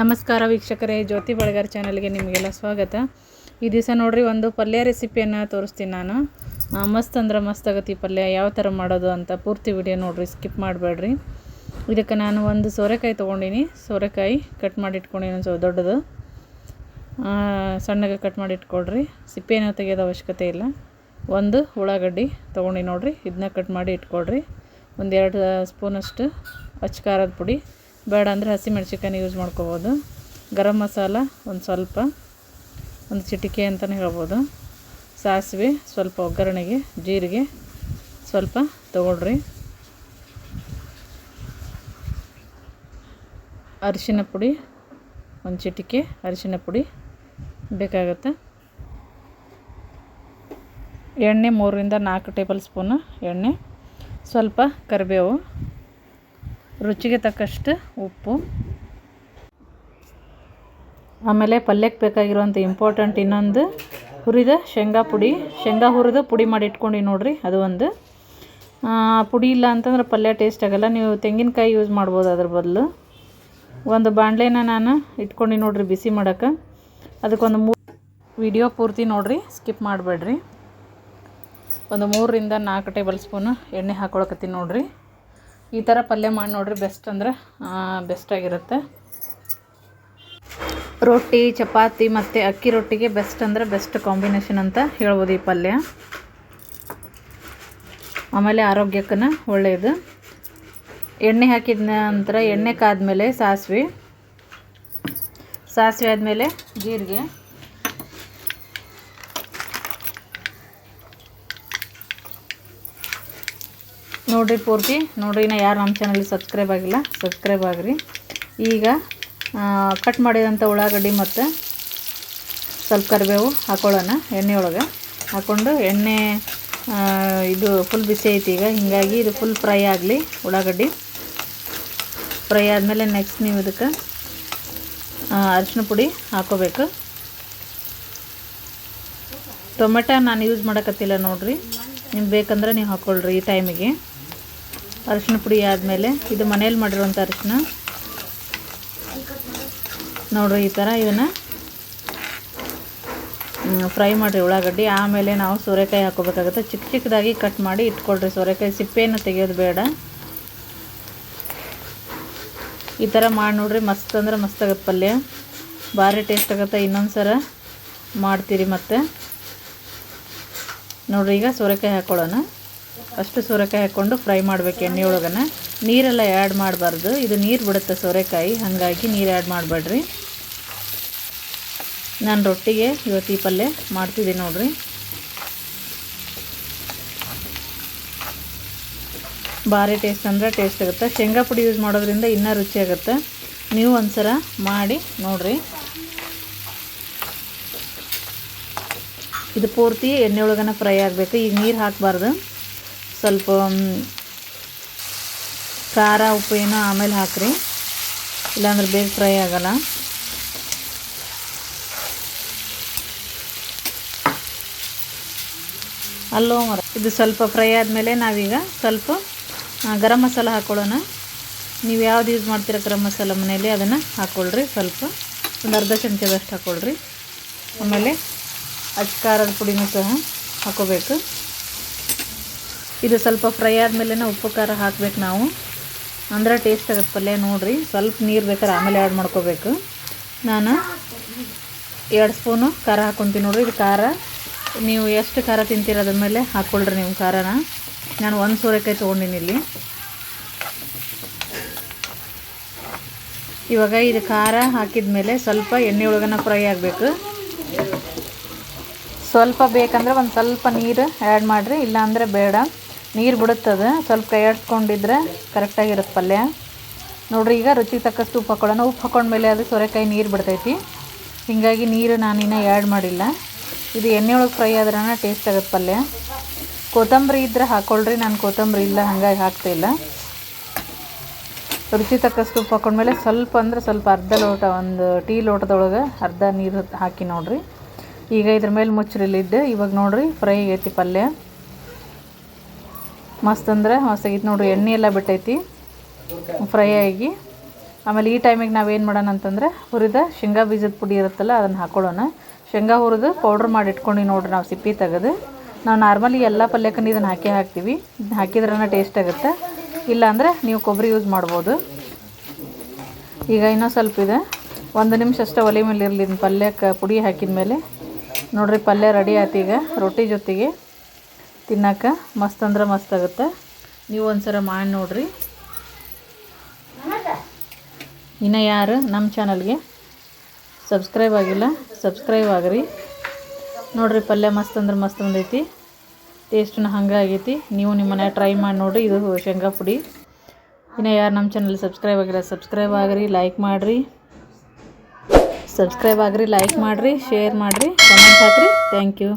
ನಮಸ್ಕಾರ ವೀಕ್ಷಕರೇ, ಜ್ಯೋತಿ ಬಳಗಾರ್ ಚಾನಲ್ಗೆ ನಿಮಗೆಲ್ಲ ಸ್ವಾಗತ. ಈ ದಿವಸ ನೋಡ್ರಿ ಒಂದು ಪಲ್ಯ ರೆಸಿಪಿಯನ್ನು ತೋರಿಸ್ತೀನಿ ನಾನು. ಮಸ್ತ್ ಅಂದ್ರೆ ಮಸ್ತ್ ಆಗತ್ತೆ ಪಲ್ಯ, ಯಾವ ಥರ ಮಾಡೋದು ಅಂತ ಪೂರ್ತಿ ವಿಡಿಯೋ ನೋಡ್ರಿ ಸ್ಕಿಪ್ ಮಾಡಬೇಡ್ರಿ. ಇದಕ್ಕೆ ನಾನು ಒಂದು ಸೋರೆಕಾಯಿ ತೊಗೊಂಡಿನಿ. ಸೋರೆಕಾಯಿ ಕಟ್ ಮಾಡಿ ಇಟ್ಕೊಂಡಿನಿ ಸ್ವಲ್ಪ ದೊಡ್ಡದು. ಸಣ್ಣಗೆ ಕಟ್ ಮಾಡಿ ಇಟ್ಕೊಳ್ರಿ ಸಿಪ್ಪೆನ ತೆಗೆಯೋದು ಅವಶ್ಯಕತೆ ಇಲ್ಲ. ಒಂದು ಉಳ್ಳಾಗಡ್ಡಿ ತೊಗೊಂಡು ನೋಡಿರಿ ಇದನ್ನ ಕಟ್ ಮಾಡಿ ಇಟ್ಕೊಳ್ರಿ. ಒಂದು ಎರಡು ಸ್ಪೂನಷ್ಟು ಹಚ್ಚ ಖಾರದ ಪುಡಿ. ಬೇಡ ಅಂದರೆ ಹಸಿಮೆಣ್ಸಿಕಾಯಿ ಯೂಸ್ ಮಾಡ್ಕೋಬೋದು. ಗರಂ ಮಸಾಲ ಒಂದು ಸ್ವಲ್ಪ, ಒಂದು ಚಿಟಿಕೆ ಅಂತಲೇ ಹೇಳ್ಬೋದು. ಸಾಸಿವೆ ಸ್ವಲ್ಪ ಒಗ್ಗರಣೆಗೆ, ಜೀರಿಗೆ ಸ್ವಲ್ಪ ತೊಗೊಳ್ರಿ. ಅರಿಶಿನ ಪುಡಿ, ಒಂದು ಚಿಟಿಕೆ ಅರಿಶಿನ ಪುಡಿ ಬೇಕಾಗತ್ತೆ? ಎಣ್ಣೆ ಮೂರರಿಂದ ನಾಲ್ಕು ಟೇಬಲ್ ಸ್ಪೂನು ಎಣ್ಣೆ, ಸ್ವಲ್ಪ ಕರಿಬೇವು, ರುಚಿಗೆ ತಕ್ಕಷ್ಟು ಉಪ್ಪು. ಆಮೇಲೆ ಪಲ್ಯಕ್ಕೆ ಬೇಕಾಗಿರುವಂಥ ಇಂಪಾರ್ಟೆಂಟ್ ಇನ್ನೊಂದು ಹುರಿದ ಶೇಂಗಾ ಪುಡಿ. ಶೇಂಗಾ ಹುರಿದು ಪುಡಿ ಮಾಡಿ ಇಟ್ಕೊಂಡು ನೋಡ್ರಿ, ಅದು ಒಂದು. ಪುಡಿ ಇಲ್ಲ ಅಂತಂದ್ರೆ ಪಲ್ಯ ಟೇಸ್ಟ್ ಆಗಲ್ಲ. ನೀವು ತೆಂಗಿನಕಾಯಿ ಯೂಸ್ ಮಾಡ್ಬೋದು ಅದ್ರ ಬದಲು. ಒಂದು ಬಾಣಲೆನ ನಾನು ಇಟ್ಕೊಂಡು ನೋಡಿರಿ, ಬಿಸಿ ಮಾಡೋಕ್ಕೆ. ಅದಕ್ಕೊಂದು ಮೂ ವಿಡಿಯೋ ಪೂರ್ತಿ ನೋಡಿರಿ ಸ್ಕಿಪ್ ಮಾಡಬೇಡ್ರಿ. ಒಂದು ಮೂರರಿಂದ ನಾಲ್ಕು ಟೇಬಲ್ ಸ್ಪೂನು ಎಣ್ಣೆ ಹಾಕ್ಕೊಳಕತ್ತೀನಿ ನೋಡಿರಿ. ಈ ಥರ ಪಲ್ಯ ಮಾಡಿ ನೋಡಿರಿ ಬೆಸ್ಟ್ ಅಂದ್ರೆ ಬೆಸ್ಟ್ ಆಗಿರುತ್ತೆ. ರೊಟ್ಟಿ, ಚಪಾತಿ ಮತ್ತು ಅಕ್ಕಿ ರೊಟ್ಟಿಗೆ ಬೆಸ್ಟ್ ಅಂದರೆ ಬೆಸ್ಟ್ ಕಾಂಬಿನೇಷನ್ ಅಂತ ಹೇಳ್ಬೋದು ಈ ಪಲ್ಯ. ಆಮೇಲೆ ಆರೋಗ್ಯಕ್ಕೂ ಒಳ್ಳೆಯದು ಎಣ್ಣೆ ಹಾಕಿದ ನಂತರ ಎಣ್ಣೆ ಕಾದ್ಮೇಲೆ ಸಾಸಿವೆ. ಸಾಸಿವೆ ಆದಮೇಲೆ ಜೀರಿಗೆ. ನೋಡ್ರಿ ಪೂರ್ತಿ. ನೋಡ್ರಿ, ಇನ್ನು ಯಾರು ನಮ್ಮ ಚಾನಲ್ ಸಬ್ಸ್ಕ್ರೈಬ್ ಆಗಿಲ್ಲ ಸಬ್ಸ್ಕ್ರೈಬ್ ಆಗಿರಿ. ಈಗ ಕಟ್ ಮಾಡಿದಂಥ ಉಳ್ಳಾಗಡ್ಡಿ ಮತ್ತು ಸ್ವಲ್ಪ ಕರಿಬೇವು ಹಾಕೊಳ್ಳೋಣ ಎಣ್ಣೆ ಒಳಗೆ. ಹಾಕ್ಕೊಂಡು ಎಣ್ಣೆ ಇದು ಫುಲ್ ಬಿಸಿ ಐತಿ ಈಗ. ಹೀಗಾಗಿ ಇದು ಫುಲ್ ಫ್ರೈ ಆಗಲಿ ಉಳ್ಳಾಗಡ್ಡಿ. ಫ್ರೈ ಆದಮೇಲೆ ನೆಕ್ಸ್ಟ್ ನೀವು ಇದಕ್ಕೆ ಅರಿಶಿನ ಪುಡಿ ಹಾಕೋಬೇಕು. ಟೊಮೆಟೊ ನಾನು ಯೂಸ್ ಮಾಡೋಕತ್ತಿಲ್ಲ ನೋಡಿರಿ. ನಿಮ್ಗೆ ಬೇಕಂದ್ರೆ ನೀವು ಹಾಕ್ಕೊಳ್ರಿ ಈ ಟೈಮಿಗೆ ಅರಿಶಿನ ಪುಡಿ ಆದಮೇಲೆ ಇದು ಮನೇಲಿ ಮಾಡಿರುವಂಥ ಅರಿಶಿನ. ನೋಡ್ರಿ ಈ ಥರ ಇದನ್ನು ಫ್ರೈ ಮಾಡಿರಿ ಉಳ್ಳಾಗಡ್ಡಿ. ಆಮೇಲೆ ನಾವು ಸೋರೆಕಾಯಿ ಹಾಕೋಬೇಕಾಗುತ್ತೆ ಚಿಕ್ಕ ಚಿಕ್ಕದಾಗಿ ಕಟ್ ಮಾಡಿ ಇಟ್ಕೊಳ್ರಿ ಸೋರೆಕಾಯಿ. ಸಿಪ್ಪೆಯನ್ನು ತೆಗೆಯೋದು ಬೇಡ. ಈ ಥರ ಮಾಡಿ ನೋಡ್ರಿ, ಮಸ್ತ್ ಅಂದ್ರೆ ಮಸ್ತ್ ಆಗತ್ತೆ ಪಲ್ಯ. ಭಾರಿ ಟೇಸ್ಟ್ ಆಗುತ್ತೆ. ಇನ್ನೊಂದು ಸಲ ಮಾಡ್ತೀರಿ ಮತ್ತೆ. ನೋಡ್ರಿ ಈಗ ಸೋರೆಕಾಯಿ ಹಾಕ್ಕೊಳ್ಳೋಣ ಅಷ್ಟು ಸೋರೆಕಾಯಿ ಹಾಕ್ಕೊಂಡು ಫ್ರೈ ಮಾಡಬೇಕು ಎಣ್ಣೆ ಒಳಗನ. ನೀರೆಲ್ಲ ಆ್ಯಡ್ ಮಾಡಬಾರ್ದು. ಇದು ನೀರು ಬಿಡುತ್ತೆ ಸೋರೆಕಾಯಿ, ಹಾಗಾಗಿ ನೀರು ಆ್ಯಡ್ ಮಾಡಬೇಡ್ರಿ. ನಾನು ರೊಟ್ಟಿಗೆ ಇವತ್ತು ಈ ಪಲ್ಯ ಮಾಡ್ತಿದ್ದೀನಿ ನೋಡ್ರಿ. ಭಾರಿ ಟೇಸ್ಟ್ ಅಂದರೆ ಟೇಸ್ಟ್ ಆಗುತ್ತೆ. ಶೇಂಗಾ ಪುಡಿ ಯೂಸ್ ಮಾಡೋದ್ರಿಂದ ಇನ್ನೂ ರುಚಿ ಆಗುತ್ತೆ. ನೀವು ಒಂದ್ಸಲ ಮಾಡಿ ನೋಡ್ರಿ. ಇದು ಪೂರ್ತಿ ಎಣ್ಣೆ ಒಳಗನ ಫ್ರೈ ಆಗಬೇಕು. ಈಗ ನೀರು ಹಾಕಬಾರ್ದು. ಸ್ವಲ್ಪ ಖಾರ ಉಪ್ಪು ಏನೋ ಆಮೇಲೆ ಹಾಕ್ರಿ. ಇಲ್ಲಾಂದ್ರೆ ಬೇಗ ಫ್ರೈ ಆಗಲ್ಲ. ಅಲ್ಲೋ ಮರ. ಇದು ಸ್ವಲ್ಪ ಫ್ರೈ ಆದಮೇಲೆ ನಾವೀಗ ಸ್ವಲ್ಪ ಗರಂ ಮಸಾಲ ಹಾಕ್ಕೊಳ್ಳೋಣ ನೀವು ಯಾವ್ದು ಯೂಸ್ ಮಾಡ್ತೀರ ಗರಂ ಮಸಾಲ ಮನೆಯಲ್ಲಿ, ಅದನ್ನು ಹಾಕ್ಕೊಳ್ರಿ ಸ್ವಲ್ಪ. ಒಂದು ಅರ್ಧ ಚಮಚದಷ್ಟು ಹಾಕ್ಕೊಳ್ರಿ ಆಮೇಲೆ ಅಚ್ಚ ಖಾರದ ಪುಡಿನೂ ಸಹ ಹಾಕೋಬೇಕು. ಇದು ಸ್ವಲ್ಪ ಫ್ರೈ ಆದಮೇಲೆ ಉಪ್ಪು, ಖಾರ ಹಾಕ್ಬೇಕು ನಾವು. ಅಂದ್ರೆ ಟೇಸ್ಟ್ ಆಗುತ್ತೆ ಪಲ್ಯ ನೋಡಿರಿ. ಸ್ವಲ್ಪ ನೀರು ಬೇಕಾದ್ರೆ ಆಮೇಲೆ ಆ್ಯಡ್ ಮಾಡ್ಕೋಬೇಕು. ನಾನು ಎರಡು ಸ್ಪೂನು ಖಾರ ಹಾಕ್ಕೊತೀನಿ ನೋಡಿರಿ. ಇದು ಖಾರ. ನೀವು ಎಷ್ಟು ಖಾರ ತಿಂತೀರ ಅದ್ರ ಮೇಲೆ ಹಾಕ್ಕೊಳ್ರಿ ನೀವು ಖಾರನ. ನಾನು ಒಂದು ಸೋರೆಕಾಯಿ ತೊಗೊಂಡಿನಿ ಇಲ್ಲಿ. ಇವಾಗ ಇದು ಖಾರ ಹಾಕಿದ ಮೇಲೆ ಸ್ವಲ್ಪ ಎಣ್ಣೆ ಒಳಗನ ಫ್ರೈ ಆಗಬೇಕು. ಸ್ವಲ್ಪ ಬೇಕಂದ್ರೆ ಒಂದು ಸ್ವಲ್ಪ ನೀರು ಆ್ಯಡ್ ಮಾಡಿರಿ. ಇಲ್ಲಾಂದರೆ ಬೇಡ. ನೀರು ಬಿಡುತ್ತದು. ಸ್ವಲ್ಪ ಕೈ ಆಡಿಸ್ಕೊಂಡಿದ್ರೆ ಕರೆಕ್ಟಾಗಿರುತ್ತೆ ಪಲ್ಯ. ನೋಡ್ರಿ, ಈಗ ರುಚಿ ತಕ್ಕಷ್ಟು ಉಪ್ಪು ಹಾಕೊಳ್ಳೋಣ. ಉಪ್ಪು ಹಾಕೊಂಡ್ಮೇಲೆ ಅದು ಸೋರೆಕಾಯಿ ನೀರು ಬಿಡ್ತೈತಿ. ಹೀಗಾಗಿ ನೀರು ನಾನಿನ್ನ ಆ್ಯಡ್ ಮಾಡಿಲ್ಲ. ಇದು ಎಣ್ಣೆ ಒಳಗೆ ಫ್ರೈ ಆದ್ರೆ ಟೇಸ್ಟ್ ಆಗುತ್ತೆ ಪಲ್ಯ. ಕೊತ್ತಂಬರಿ ಇದ್ರೆ ಹಾಕ್ಕೊಳ್ರಿ ನಾನು ಕೊತ್ತಂಬರಿ ಇಲ್ಲ, ಹಾಗಾಗಿ ಹಾಕ್ತಾಯಿಲ್ಲ ರುಚಿ ತಕ್ಕಷ್ಟು ಉಪ್ಪು ಹಾಕೊಂಡ್ಮೇಲೆ ಸ್ವಲ್ಪ ಅಂದ್ರೆ ಸ್ವಲ್ಪ ಅರ್ಧ ಲೋಟ, ಒಂದು ಟೀ ಲೋಟದೊಳಗೆ ಅರ್ಧ ನೀರು ಹಾಕಿ ನೋಡಿರಿ. ಈಗ ಇದ್ರ ಮೇಲೆ ಮುಚ್ಚರಿಲ್ಲಿದ್ದೆ ಇವಾಗ ನೋಡಿರಿ ಫ್ರೈ ಆಗೈತಿ ಪಲ್ಯ. ಮಸ್ತ್ ಅಂದ್ರೆ ಮಸ್ತ್ ಆಗೈತೆ ನೋಡ್ರಿ, ಎಣ್ಣೆ ಎಲ್ಲ ಬಿಟ್ಟೈತಿ ಫ್ರೈ ಆಗಿ. ಆಮೇಲೆ ಈ ಟೈಮಿಗೆ ನಾವೇನು ಮಾಡೋಣ ಅಂತಂದ್ರೆ, ಹುರಿದ ಶೇಂಗಾ ಬೀಜದ ಪುಡಿ ಇರುತ್ತಲ್ಲ, ಅದನ್ನು ಹಾಕೊಳ್ಳೋಣ. ಶೇಂಗಾ ಹುರಿದು ಪೌಡ್ರ್ ಮಾಡಿ ಇಟ್ಕೊಂಡು ನೋಡ್ರಿ ನಾವು ಸಿಪ್ಪಿ ತೆಗೆದು. ನಾವು ನಾರ್ಮಲಿ ಎಲ್ಲ ಪಲ್ಯಕ್ಕೂ ಇದನ್ನು ಹಾಕಿ ಹಾಕ್ತೀವಿ. ಹಾಕಿದ್ರೇ ಟೇಸ್ಟ್ ಆಗುತ್ತೆ. ಇಲ್ಲಾಂದರೆ ನೀವು ಕೊಬ್ಬರಿ ಯೂಸ್ ಮಾಡ್ಬೋದು. ಈಗ ಇನ್ನೂ ಸ್ವಲ್ಪ ಇದೆ. ಒಂದು ನಿಮಿಷ ಅಷ್ಟೇ ಒಲೆ ಮೇಲೆ ಇರಲಿ ಪಲ್ಯಕ್ಕೆ ಪುಡಿ ಹಾಕಿದ ಮೇಲೆ ನೋಡ್ರಿ ಪಲ್ಯ ರೆಡಿ ಆಯ್ತು ಈಗ, ರೊಟ್ಟಿ ಜೊತೆಗೆ. ತಿನ್ನಕ್ಕೆ ಮಸ್ತ್ ಅಂದ್ರೆ ಮಸ್ತ್ ಆಗುತ್ತೆ. ನೀವು ಒಂದ್ಸಲ ಮಾಡಿ ನೋಡ್ರಿ. ಇನ್ನು ಯಾರು ನಮ್ಮ ಚಾನಲ್ಗೆ ಸಬ್ಸ್ಕ್ರೈಬ್ ಆಗಿಲ್ಲ, ಸಬ್ಸ್ಕ್ರೈಬ್ ಆಗ್ರಿ. ನೋಡ್ರಿ ಪಲ್ಯ ಮಸ್ತ್ ಅಂದ್ರೆ ಮಸ್ತ್ ಬಂದೈತಿ. ಟೇಸ್ಟ್ನ ಹಂಗೆ ಆಗೈತಿ. ನೀವು ನಿಮ್ಮ ಮನ್ಯಾಗ ಟ್ರೈ ಮಾಡಿ ನೋಡಿರಿ, ಇದು ಶೇಂಗಾ ಪುಡಿ. ಇನ್ನು ಯಾರು ನಮ್ಮ ಚಾನಲ್ ಸಬ್ಸ್ಕ್ರೈಬ್ ಆಗಿಲ್ಲ, ಸಬ್ಸ್ಕ್ರೈಬ್ ಆಗ್ರಿ ಲೈಕ್ ಮಾಡಿರಿ. ಸಬ್ಸ್ಕ್ರೈಬ್ ಆಗ್ರಿ ಲೈಕ್ ಮಾಡಿರಿ ಶೇರ್ ಮಾಡಿರಿ ಕಮೆಂಟ್ ಹಾಕ್ರಿ. Thank you